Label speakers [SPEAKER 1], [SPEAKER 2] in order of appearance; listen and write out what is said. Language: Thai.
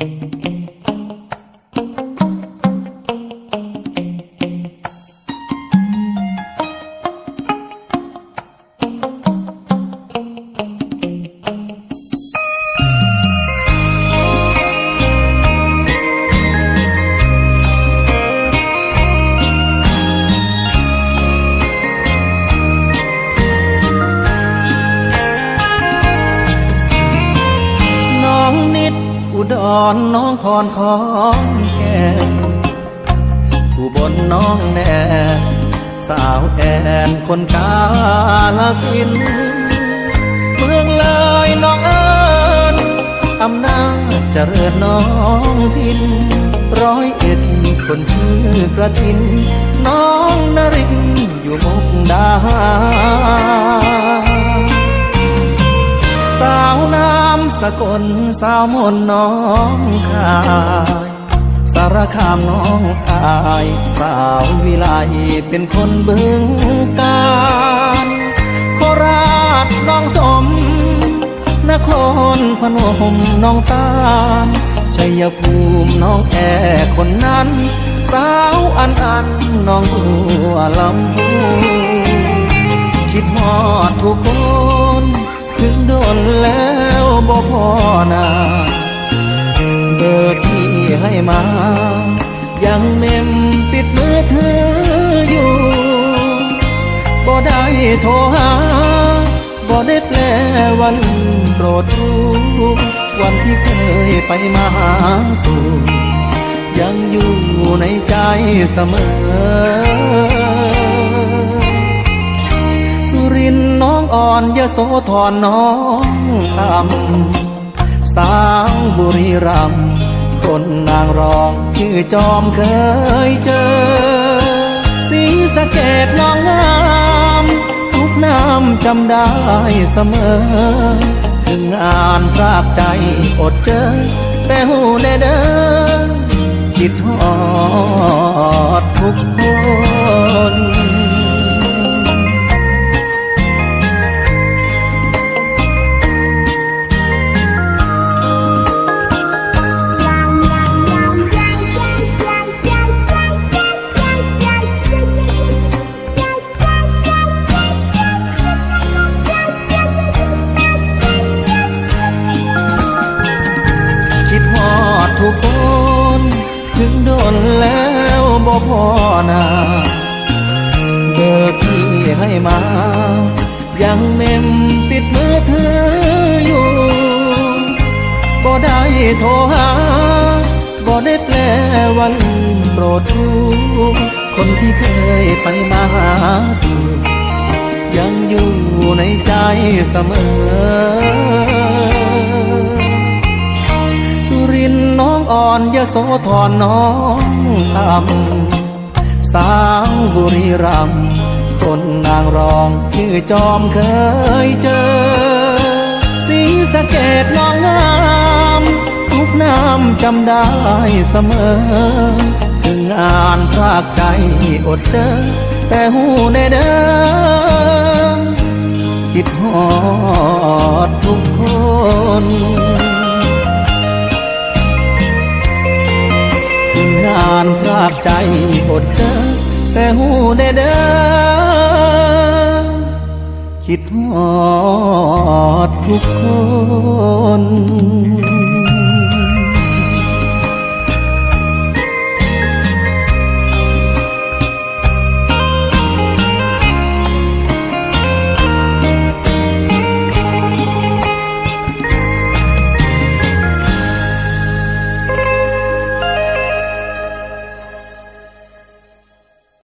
[SPEAKER 1] thank you ดอุดรน้องพรของแก่ผู้บนน้องแนนสาวแอนคนกาลสิน เมืองเลยน้องเอิญอำนาจเจริญน้องพิน ร้อยเอ็ดคนชื่อกระทิน น้องนรินอยู่มุกดาหารสา วน้ำสกลสาวมนน้องคายสารคามน้องอาย สาววิไลเป็นคนบึงกาฬโคราชน้องสม นครพนมน้องตาลชัยภูมิน้องแอคนนั้น สาวอันอันน้องบัวลำพูคิดฮอดทุกคนถึงโดนแล้ว บ่พอนาเบอร์ที่ให้มา ยังเมมปิดมือถืออยู่บ่ได้โทรหาบ่ได้แปลวันโปรดรู้วันที่เคยไปมาหาสู่ยังอยู่ในใจเสมอ รินน้องอ่อนยโสธรน้องตำสาวบุรีรัมคนนางรองชื่อจอมเคยเจอ สีสะเกดน้องงามทุกน้ำจำได้เสมอ ถึงงานรากใจอดเจอ แต่หูแน่เด้อคิดฮอดทุกคน นาเบอร์ที่ให้มา ยังเมมปิดมือถืออยู่บ่ได้โทรหาบ่ได้แปลวันโปรดรู้คนที่เคยไปมาหาสู่ยังอยู่ในใจเสมอสุรินทร์น้องอ่อนยโสธรน้องตำ สาวบุรีรัมคนนางรองชื่อจอมเคยเจอ สีสะเกดน้องงามทุกน้ำจำได้เสมอ ถึงงานพรากใจอดเจอ แต่หูในเด้อคิดฮอดทุกคน กานพราบใจอดเจอแต่หูได้เด้อคิดหอดทุกคน